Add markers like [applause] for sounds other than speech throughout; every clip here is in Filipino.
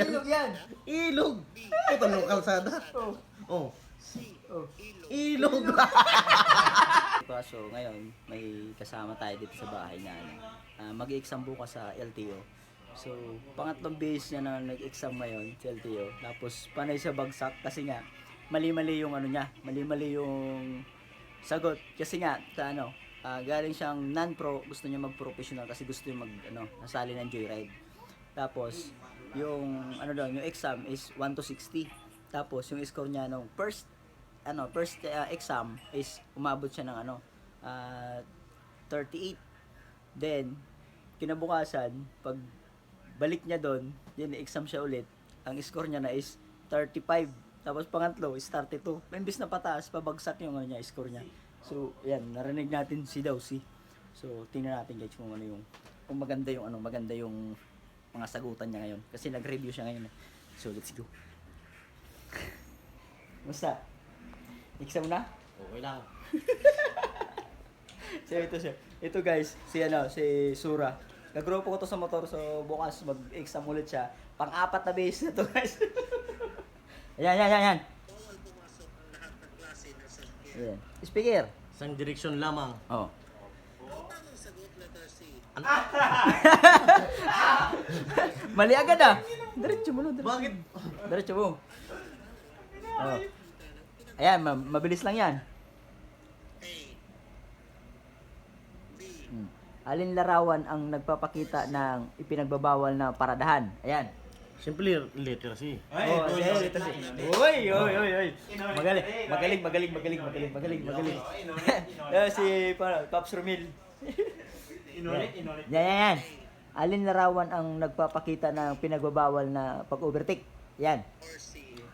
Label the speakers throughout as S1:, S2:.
S1: yan.
S2: Ilog yan.
S1: Ilog. Ito ng kalsada.
S2: Oh.
S1: Oh.
S2: Oh.
S1: Ilog. [laughs]
S3: So ngayon, may kasama tayo dito sa bahay na ano, ah, mag-exam bukas sa LTO. So, pangatlong base niya na nag-exam ngayon sa LTO. Tapos, panay siya bagsak kasi nga, mali-mali yung ano niya, mali-mali yung sagot. Kasi nga, sa ano, ah, galing siyang non-pro, gusto niya mag-professional kasi gusto niya mag, ano, nasali ng joyride. Tapos, yung, ano daw, yung exam is 1 to 60. Tapos, yung score niya nung first, ano, first uh, exam is umabot siya ng ano, ah, 38. Then, kinabukasan, pag balik niya doon, then exam siya ulit, ang score niya na is 35. Tapos pangatlo is 32. Imbis na pataas, pabagsak yung ano niya, score niya. So, yan, narinig natin si daw si. So, tingnan natin guys kung ano yung kung maganda yung ano, maganda yung mga sagutan niya ngayon kasi nag-review siya ngayon. eh. So, let's go. [laughs] Musta? Exam na?
S1: Okay lang. [laughs]
S3: So ito siya. Ito guys, si ano, si Sura. Nagrupo ko to sa motor so bukas mag-exam ulit siya. Pang-apat na base na to guys. [laughs] ayan, ayan, ayan, ayan. Ayan. Speaker.
S1: Isang direksyon lamang.
S3: Oh. [laughs] Mali agad ah. Diretso mo, no, diretso.
S1: Bakit?
S3: Diretso mo. Oh. Ayan, ma- mabilis lang yan. Hmm. Alin larawan ang nagpapakita ng ipinagbabawal na paradahan? Ayan.
S1: Simple literacy.
S3: Oh, ayan, ito si. Uy, uy, uy, uy. Magaling, magaling, magaling, magaling, magaling, magaling, magaling. [laughs] Ayan si para, Pops Romil. [laughs] Inulit, inulit. Yan, yan, yan. Alin larawan ang nagpapakita ng pinagbabawal na pag-overtake? Yan.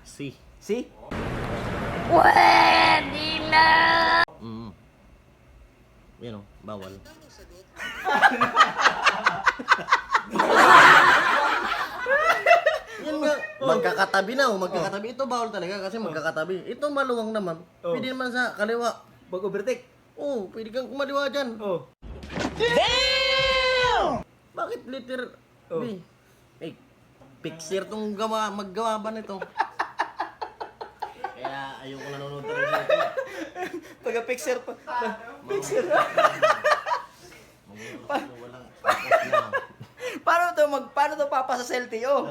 S1: C.
S3: See?
S1: Mm. Yan o, bawal. [laughs] Yan nga, magkakatabi na oh, magkakatabi. Ito bawal talaga kasi magkakatabi. Ito maluwang naman.
S3: Oh.
S1: Pwede naman sa kaliwa.
S3: Pag-overtake.
S1: Oo, oh, pwede kang kumaliwa dyan.
S3: Oh.
S1: Bakit letter
S3: Oh.
S1: B? Eh, picture tong gawa, maggawa ba nito? [laughs] Kaya ayoko nanonood talaga nito.
S3: Pa.
S1: Picture. [laughs] Walang tapos na.
S3: Paano to mag paano to papasa sa LTO? [laughs]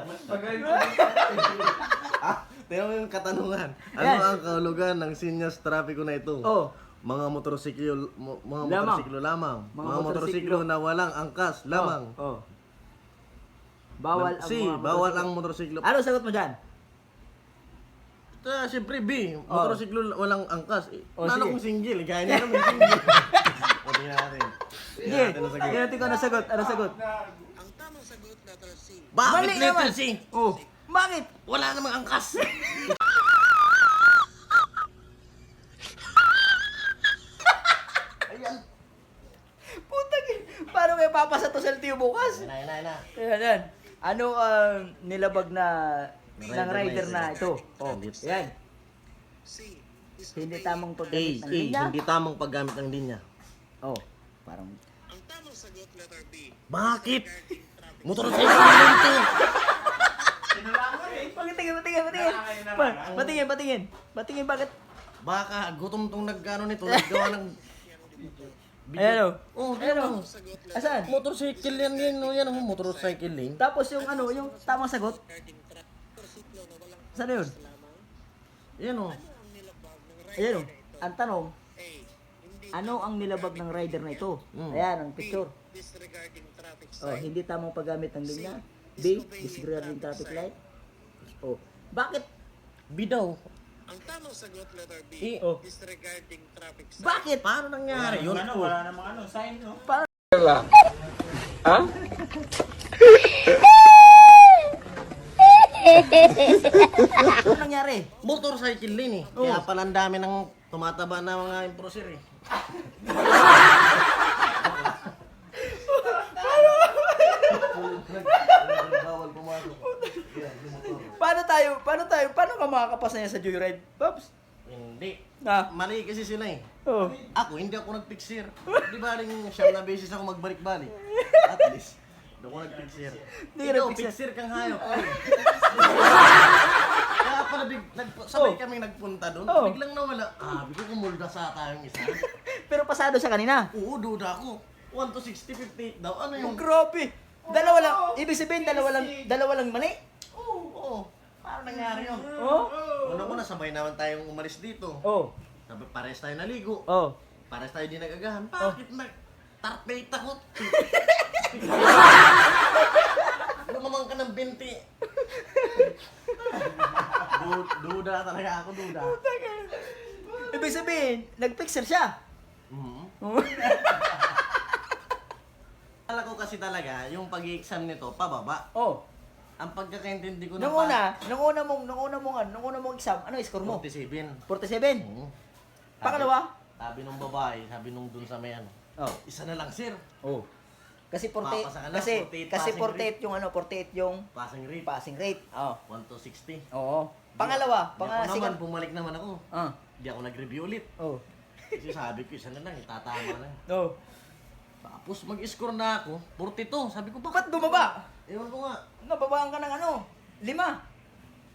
S1: ah, tingnan mo yung katanungan. Ano
S3: Yan.
S1: ang kahulugan ng sinyas trapiko na ito?
S3: Oh.
S1: Mga motorsiklo, mo- mga
S3: Lamang.
S1: motorsiklo lamang.
S3: Mga
S1: Mga, motorsiklo
S3: motorsiklo
S1: na walang angkas lamang.
S3: Oh. oh. Bawal ang
S1: C,
S3: mga
S1: bawal ang motorsiklo.
S3: Ano sagot mo diyan?
S1: Ito, siyempre B, motorsiklo walang angkas. Eh,
S3: Oh,
S1: Lalo
S3: sige.
S1: kung single, kaya [laughs] niya naman single. [laughs] o, tingnan natin.
S3: Sige.
S1: Tingnan natin ang sagot.
S3: Tingnan natin kung ano sagot. Ano sagot?
S1: Bakit
S3: Mali
S1: letter
S3: naman.
S1: C?
S3: Oh. Bakit?
S1: Wala namang angkas. [laughs]
S3: kaya papasa to sa LTO bukas?
S1: Ayan na, ayan na, ayan na.
S3: Ayan. Ano ang nilabag na ng
S1: Rider
S3: rider
S1: na
S3: ito? Oh, yan. Hindi tamang paggamit ng
S1: A,
S3: linya.
S1: hindi tamang paggamit ng linya.
S3: Oh, parang
S1: Bakit? Motorsiklo lang ito.
S3: Patingin, patingin, patingin. Pa- Patingin, patingin. Patingin, bakit?
S1: Baka gutom tong nagkano nito, naggawa ng
S3: Ayan o.
S1: Oh,
S3: Ayan
S1: ayan
S3: o. Asan?
S1: Motorcycle yan yan, oh, yan oh, motorcycle lane.
S3: Tapos yung ano, yung tamang sagot. Saan yun?
S1: Yan oh.
S3: Ayan o. Ang tanong, ano ang nilabag ng rider na ito?
S1: Mm.
S3: Ayan, ang picture. Oh, hindi tamang paggamit ng linya. B, disregarding traffic light. Oh, bakit?
S1: Bidaw.
S4: Ang tamang sagot, letter B,
S1: Eh,
S3: Oh.
S4: disregarding traffic sign.
S3: Bakit?
S1: Paano nangyari yun?
S2: Ano, wala namang ano, sign, no?
S3: Ano nangyari?
S1: Motorcycle lane eh. Kaya pala ang dami ng tumataba na mga improser eh. [laughs] Bawal pumasok.
S3: Paano tayo, paano tayo, paano ka makakapasa niya sa joyride? Pops?
S1: Hindi.
S3: Na?
S1: Mali kasi sila eh.
S3: Oh.
S1: Ako, hindi ako nagpiksir. Di ba rin siyam na beses ako magbalik-balik? At least, doon ko nagpiksir.
S3: Hindi ka
S1: Ikaw,
S3: nagpiksir.
S1: piksir kang hayop. Sabay kaming nagpunta doon.
S3: Oh.
S1: Biglang nawala. Ah, ko kumulda sa tayong isa. [laughs]
S3: Pero pasado siya kanina.
S1: Oo, duda ako. 1 to 60, 58 daw. Ano
S3: Yung grabe. Dalawa lang. Ibig sabihin, dalawa lang, dalawa lang mali.
S1: Paano nangyari yun?
S3: Oh?
S1: Una-una, sabay naman tayong umalis dito.
S3: Oh.
S1: Sabi, pares tayo naligo.
S3: Oh.
S1: Pares tayo di nagagahan. Bakit nag... Tarpate ako. [laughs] Lumamang ka ng binti. Du- duda talaga ako, duda.
S3: Ibig sabihin, nag-fixer siya. [laughs]
S1: Mhm. Akala ko kasi talaga, yung pag-exam nito, pababa.
S3: oh.
S1: Ang pagkakaintindi ko na
S3: Nung una, nung una mong, nung una mong, ano, nung una mong exam, ano yung score mo?
S1: 47.
S3: 47.
S1: Oo.
S3: Pangalawa?
S1: Sabi nung babae, sabi nung dun sa may ano,
S3: Oh.
S1: isa na lang sir.
S3: Oh. Kasi 48,
S1: Papasa ka na,
S3: kasi
S1: 48
S3: kasi
S1: passing
S3: 48 yung ano, 48 yung
S1: Passing rate.
S3: passing rate. Oh.
S1: 1 to 60.
S3: Oo. Pangalawa,
S1: Di ako naman, bumalik naman ako.
S3: Ah.
S1: Di ako nag-review ulit.
S3: Oh.
S1: Kasi sabi ko, isa na lang, itatama na.
S3: No.
S1: Tapos mag-score na ako, 42. Sabi ko,
S3: Ba't
S1: bakit?
S3: bumaba?
S1: Ewan ko nga.
S3: Nababaan ka ng ano? Lima.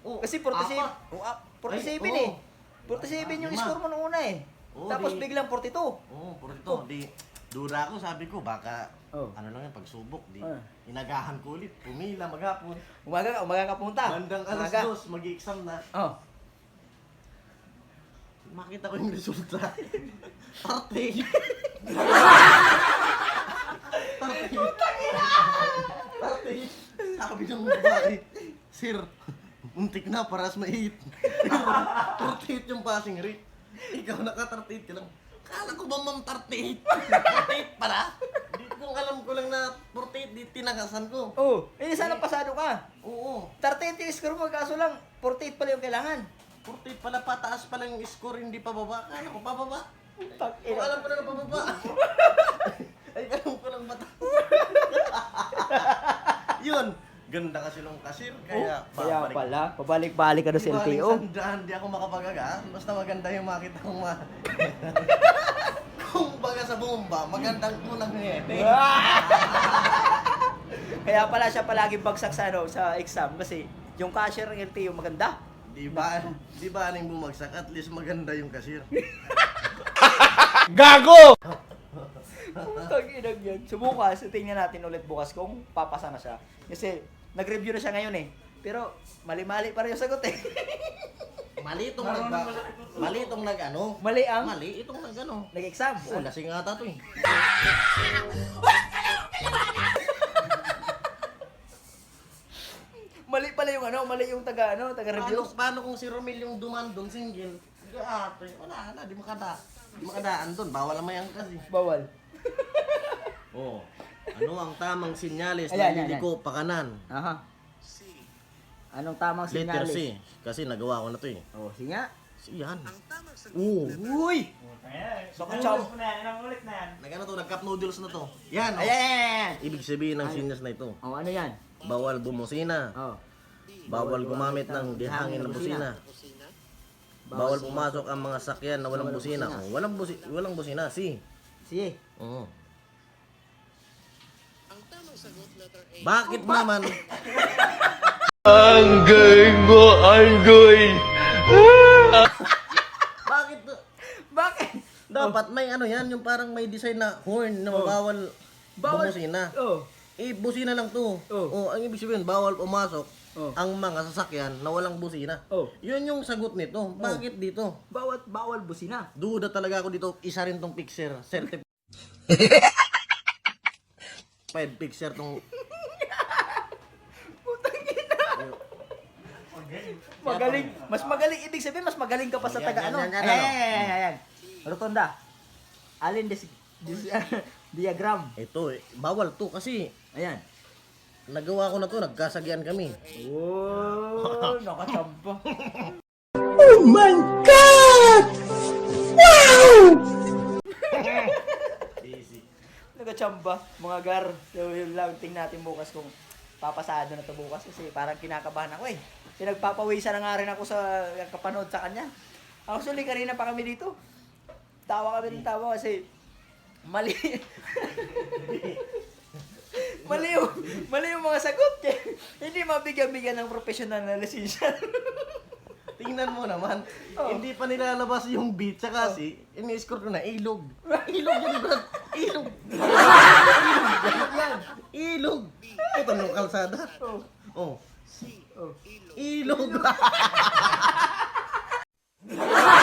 S1: Oh,
S3: Kasi 47.
S1: apat.
S3: Oh, ah, 47
S1: Ay,
S3: eh.
S1: oo.
S3: 47 yung
S1: Lima.
S3: score mo nung una eh.
S1: Oo,
S3: Tapos
S1: di-
S3: biglang 42.
S1: Oo, oh, 42. Di, dura ako, sabi ko, baka,
S3: Oh.
S1: ano lang yan, pagsubok. Di,
S3: Ah.
S1: inagahan ko ulit. Pumila, maghapon.
S3: Umaga ka, umaga ka punta.
S1: Bandang alas
S3: Umaga.
S1: dos, mag-exam na.
S3: Oh.
S1: Makita ko yung resulta. [laughs] Arte. [laughs] Arte. Arte. Sabi ng babae, Sir, muntik na paras mait. 38 yung passing rate. Ikaw naka-38 ka lang. Kala ko ba ma'am 38? 48 pala? Di kung alam ko lang na 48, di tinakasan ko.
S3: Oh, eh sana pasado ka.
S1: Oo.
S3: 38 yung score mo, kaso lang 48 pala yung kailangan.
S1: 48 pala pataas pala yung score, hindi pa baba. Kala ko pa baba.
S3: Tag
S1: Kung alam ko na na pababa. [laughs] Ay, alam ko lang bata. Yun. Ganda kasi nung kasir, kaya
S3: Oh, Kaya
S1: babalik.
S3: pala, pabalik-balik ka na sa LTO.
S1: sandaan, di ako makapagaga. Basta maganda yung makita kong ma... [laughs] Kung baga sa bomba, magandang kunang ngete. [laughs]
S3: Kaya pala siya palaging bagsak sa, ano, sa exam kasi yung cashier ng LTO maganda.
S1: Di ba, di ba aning bumagsak? At least maganda yung kasir. [laughs]
S3: Putang inang yan. So bukas, tingnan natin ulit bukas kung papasa na siya. Kasi nag-review na siya ngayon eh. Pero mali-mali pa rin yung sagot eh. [laughs]
S1: Mali itong nag... Mali itong nag ano?
S3: Mali ang
S1: Mali itong nag ano.
S3: nag-exam.
S1: Oo, lasing ata to eh. [laughs]
S3: Mali pala yung ano, mali yung taga ano, taga
S1: Paano,
S3: review.
S1: paano kung si Romel yung duman doon single? Ate, wala na, di makada. Di makadaan doon, bawal ang mayang kasi.
S3: Bawal. [laughs]
S1: Oh. Ano ang tamang sinyalis
S3: Ayan,
S1: na
S3: ayan,
S1: liliko pa kanan?
S3: Aha. Anong tamang
S1: Letter
S3: sinyalis?
S1: C. Kasi nagawa ko na to eh.
S3: Oh, sige nga.
S1: Si yan.
S4: Ang tamang sagot
S1: Oo.
S3: Uy!
S2: Ayan.
S3: Baka cham.
S2: ulit na yan, ilang ulit na yan.
S1: Nagano to, nag-cup noodles na to. Yan. Oh.
S3: Ayan, ayan, ayan.
S1: Ibig sabihin ng sinyas na ito.
S3: Oh, ano yan?
S1: Bawal bumusina.
S3: Oh.
S1: Bawal gumamit ng dihangin na busina.
S4: kusina.
S1: Bawal pumasok ang mga sakyan na walang busina. Oh, walang busi walang busina. Si.
S3: Sige.
S1: Oo
S4: sagot, letter A.
S1: Bakit naman? Ang gay mo, ang gay. Bakit?
S3: Bakit?
S1: Dapat may ano yan, yung parang may design na horn na oh. bawal
S3: Bawal.
S1: bumusina.
S3: Oh.
S1: Eh, busina lang to.
S3: Oh.
S1: oh. ang ibig sabihin, bawal pumasok
S3: Oh.
S1: ang mga sasakyan na walang busina.
S3: Oh.
S1: Yun yung sagot nito. Oh. Bakit dito?
S3: Bawat bawal busina.
S1: Duda talaga ako dito. Isa rin tong picture. Certificate. [laughs] 5 picture tong [laughs] Putang ina.
S3: Magaling. Mas magaling. Ibig sabihin, mas magaling ka pa sa
S1: Yan,
S3: taga
S1: yan,
S3: ano.
S1: yan. Ano?
S3: Ayan, ayan, ayan, ayan. Rotonda. Alin this, this [laughs] diagram.
S1: Ito, eh, bawal to kasi
S3: Ayan.
S1: nagawa ko na to, nagkasagyan kami.
S3: Oh, [laughs] nakatamba.
S1: Oh my God! Wow!
S3: Nagachamba. Mga gar. So, yun lang. Tingnan natin bukas kung papasado na to bukas kasi parang kinakabahan ako eh. Pinagpapawisan na nga rin ako sa kapanood sa kanya. Actually, kanina pa kami dito. Tawa kami ng tawa kasi mali. [laughs] mali yung, mali yung mga sagot. Hindi mabigyan-bigyan ng professional na lisensya. [laughs]
S1: tingnan mo naman. Hindi pa nilalabas yung beat tsaka si ini-score ko na ilog. [laughs] Ilog yan, Brad. Ilog. Ilog yan. Ilog. Ito ang kalsada. Oh.
S2: Oh. Ilog.
S1: Ilog. [laughs]